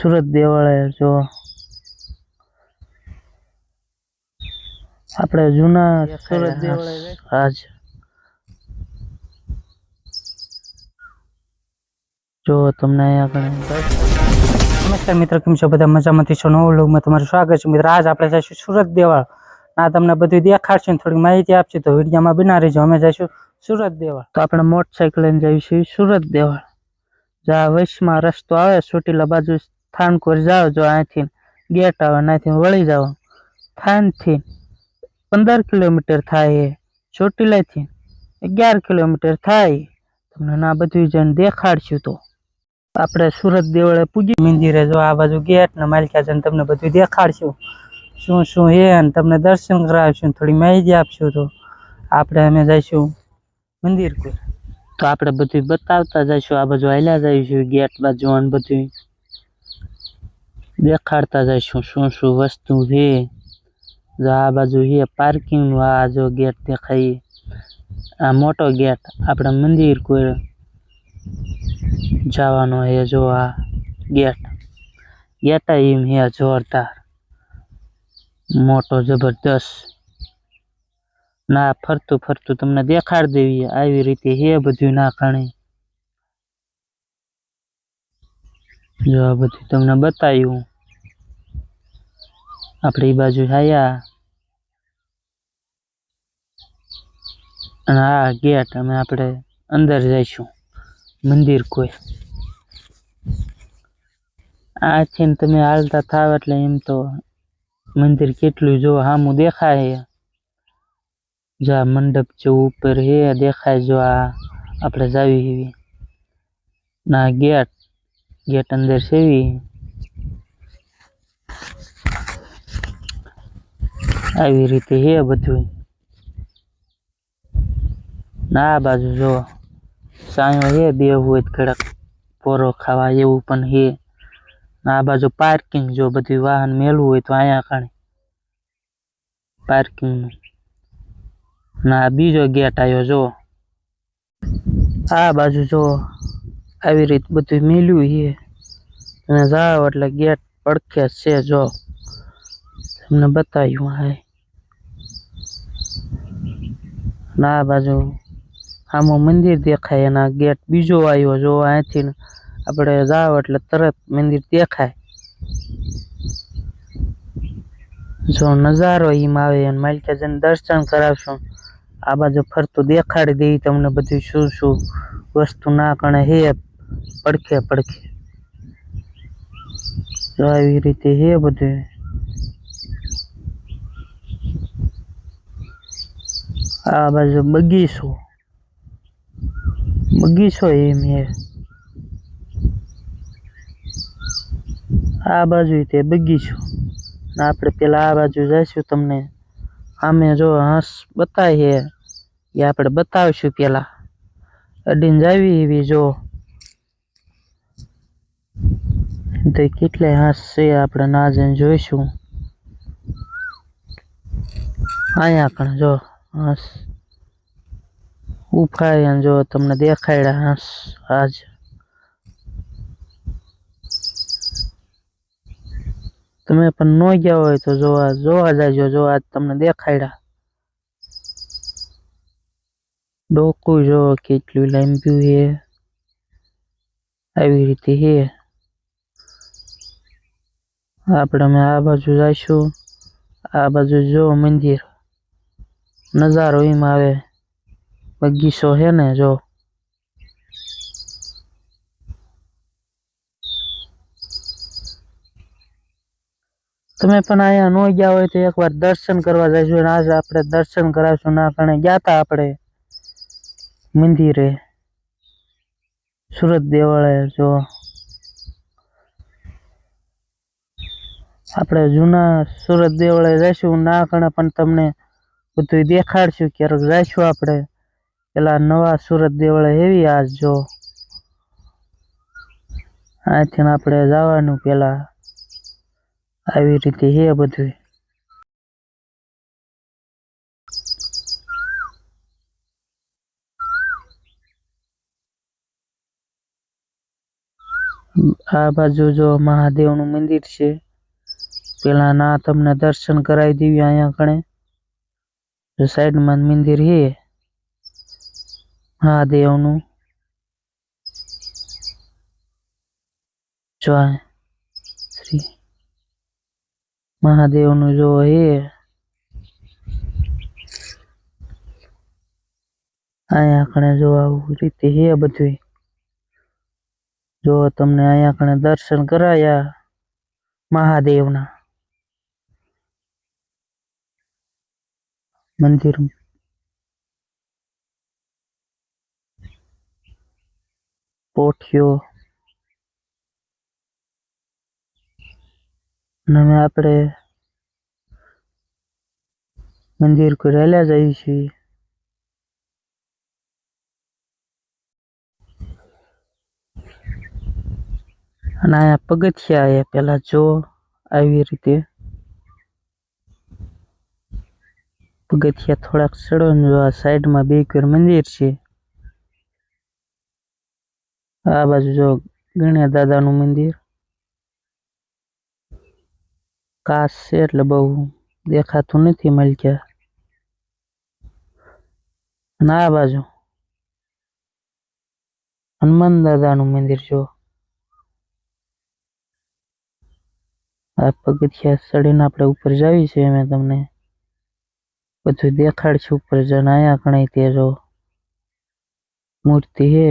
સુરત દેવાળે જો આપણે જૂના સુરત દેવાળે જો તમને અહીંયા નમસ્કાર મિત્રો કેમ છો? બધા મજામાંથી છો? નવો લોગમાં તમારું સ્વાગત છે. મિત્ર આજ આપણે જઈશું સુરત દેવાળ. આ તમને બધું દેખાડશું ને થોડી માહિતી આપશું તો વિડીયોમાં બના રહીશું અમે જઈશું સુરત દેવાળ. તો આપણે મોટરસાઇકલ લઈને જઈશું સુરત દેવાળ. જ્યાં વૈશમાં રસ્તો આવે ચોટીલા બાજુ થાનકોર જાઓ જો અહીંથી ગેટ આવે અહીંથી વળી જાઓ. થાનથી પંદર કિલોમીટર થાય એ ચોટીલાથી અગિયાર કિલોમીટર થાય. તમને ના બધું જણ દેખાડશું તો. આપણે સુરત દેવળે પૂજી મંદિરે જો આ બાજુ ગેટ ને માલિકા જણ તમને બધું દેખાડશું. શું શું હે અને તમને દર્શન કરાવશું થોડી માહિતી આપશું તો. આપણે અમે જઈશું મંદિર કોઈ. તો આપણે બધું બતાવતા જઈશું, આ બાજુ હાલ્યા જઈશું, ગેટ બાજુ અને બધું દેખાડતા જઈશું શું શું વસ્તુ છે જો આ બાજુ છે પાર્કિંગનું આ જો ગેટ દેખાય આ મોટો ગેટ આપણે મંદિર કોઈ જવાનો હે જો આ ગેટ ગેટ એમ હે જોરદાર મોટો જબરદસ્ત ના ફરતું ફરતું તમને દેખાડ દેવી આવી રીતે હે બધું ના કણે જો આ બધું તમને બતાવ્યું આપણે એ બાજુ આયા અને આ ગેટ અમે આપણે અંદર જઈશું. મંદિર કોઈ. આથી તમે હાલતા થાવ એટલે એમ તો મંદિર કેટલું જો સામું દેખાય. જો આ મંડપ જો ઉપર હે, દેખાય જો આ આપણે જાવી એવી ના ગેટ ગેટ અંદર સેવી આવી રીતે હે બધું ના આ બાજુ જો, સાયો હે બે હોય તો કડક પોરો ખાવા એવું પણ હે. આ બાજુ પાર્કિંગ જો બધું વાહન મેલવું હોય તો અહીંયા કણે. પાર્કિંગનું ના. આ બીજો ગેટ આવ્યો જો. આ બાજુ જો આવી રીતે બધું મેલ્યું છે. અને જાઓ એટલે ગેટ પડખે છે જો. તમને બતાવ્યું હા ના બાજુ આમાં મંદિર દેખાય, એના ગેટ બીજો આવ્યો જો, અહીંથી આપણે જાવ એટલે તરત મંદિર દેખાય. જો નજારો એમ આવે અને માલિકાજીને દર્શન કરાવશું. આ બાજુ ફરતું દેખાડી દઈ તમને બધું શું શું વસ્તુ ના કણે હે. પડખે પડખે. આવી રીતે હે બધું. આ બાજુ બગીચો. બગીચો એમ હે આ બાજુ તે બગીચો. આપણે પેલા આ બાજુ જઈશું તમને. આમે જો હંસ બતાવીએ એ આપણે બતાવીશું પેલા. અડીને જાવી એવી જો. તો કેટલે હંસ છે આપણે ના જઈને જોઈશું અહીંયા કણ જો હંસ ઉફાય જો તમને દેખાડ્યા હંસ આજ તમે પણ ન ગયા હોય તો જોવા જોવા જાજો જો આજ તમને દેખાડ્યા ડોકું જો કેટલું લાંબ્યું છે આવી રીતે છે આપણે અમે આ બાજુ જઈશું આ બાજુ જો મંદિર. નજારો એમ આવે. બગીચો છે ને જો. તમે પણ અહીંયા ન ગયા હોય તો એકવાર દર્શન કરવા જજો અને આજે આપણે દર્શન કરાવશું ના કારણે ગયા હતા આપણે મંદિરે. સુરત દેવાળે જો. આપણે જૂના સુરત દેવળે જઈશું ના કણે પણ તમને બધું દેખાડશું ક્યારેક જઈશું આપણે. પેલા નવા સુરત દેવળે એવી આ જો. અહીંથી આપણે જવાનું પેલા. આવી રીતે હે બધું આ બાજુ જો મહાદેવનું મંદિર છે. પેલા ના તમને દર્શન કરાવી દેવી અહીંયા કણે. જો સાઈડમાં મંદિર છે મહાદેવનું. જો આ શ્રી મહાદેવનું જો હે. અહીંયા કણે જો આવું રીતે હે બધું જો તમને અહીંયા કણે દર્શન કરાયા મહાદેવના. મંદિર. પોઠિયો અને હવે આપણે મંદિર રહેલા જઈએ છીએ. અને અહીંયા પગથિયા એ પેલા જો આવી રીતે પગથિયા થોડાક ચડો ને જો આ સાઈડમાં બે કર મંદિર છે. આ બાજુ જો ગણ્યા દાદાનું મંદિર. કાશ છે એટલે બહુ દેખાતું નથી મલક્યા. અને આ બાજુ હનુમાન દાદાનું મંદિર જો. આ પગથિયા ચડીને આપણે ઉપર જાવી છે મેં તમને બધું દેખાડશું ઉપર જઈને અહીંયા કણે તે જો મૂર્તિ હે.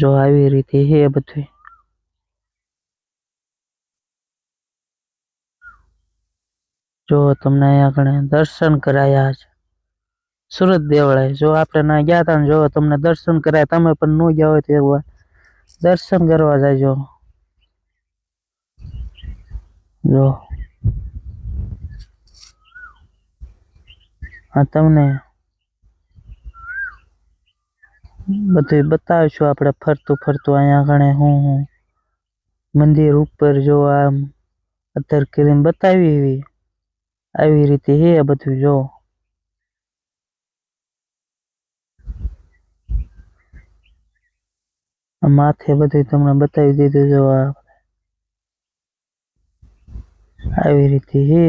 જો આવી રીતે હે બધું. જો તમને અહીંયા કણે દર્શન કરાયા છે. સુરત દેવળે, જો આપણે ના ગયા હતા ને જો તમને દર્શન કરાય, તમે પણ ન ગયા હોય તો એકવાર દર્શન કરવા જાયજો. જો. આ તમને બધું બતાવીશું આપણે ફરતું ફરતું અહીંયા આગળ હું હું. મંદિર ઉપર જો આમ અત્યારે કરીને બતાવી એવી. આવી રીતે હે બધું જો. આ માથે બધું તમને બતાવી દીધું જો આ આવી રીતે હે.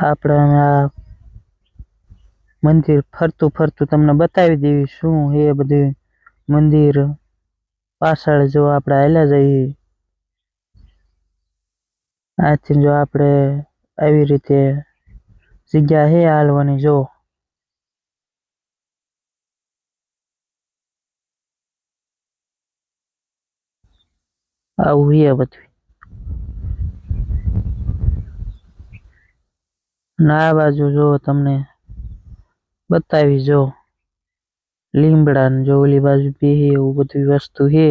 આપણે મંદિર ફરતું ફરતું તમને બતાવી દેવી શું હે બધું મંદિર. પાછળ જો આપણે હાલ્યા જઈએ. આથી જો આપણે આવી રીતે જગ્યા હે હાલવાની જો. આવું હે બધું. ના બાજુ જો તમને બતાવી જો. લીમડા ને જો ઓલી બાજુ બે હે એવું બધી વસ્તુ હે.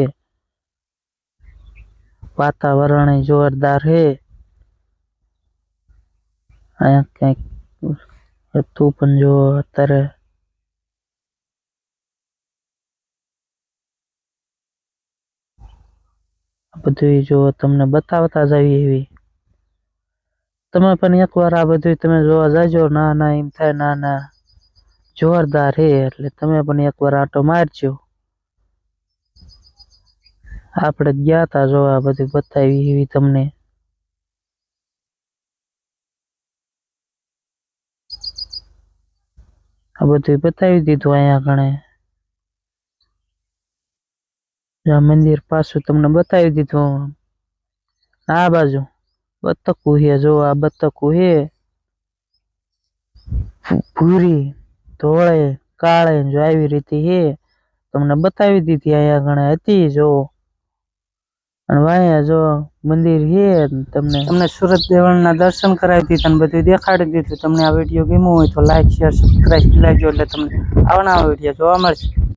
વાતાવરણ જોરદાર હે. અહીંયા ક્યાંક હતું પણ જો અત્યારે બધું જો તમને બતાવતા જઈએ એવી. તમે પણ એકવાર આ બધું તમે જોવા જાજો, ના ના, એમ થાય, ના ના. જોરદાર હે, એટલે તમે પણ એકવાર આટો મારજો. આપણે ગયા તા જો આ બધું બતાવી એવી તમને. આ બધું બતાવી દીધું અહીંયા કણે આ મંદિર પાછું તમને બતાવી દીધું આ બાજુ બતકું હે, જો આ બતકું હે. ભૂરી, ધોળે, કાળે જો આવી રીતે હે. તમને બતાવી દીધી અહીંયા ગણે હતી, જો. અને વાયા જો મંદિર હે તમને તમને સુરત દેવળના દર્શન કરાવી દીધા અને બધું દેખાડી દીધું. તમને આ વીડિયો ગમ્યો હોય તો લાઈક શેર સબસ્ક્રાઈબ લાગજો એટલે તમને આવનારા વીડિયો જોવા મળશે.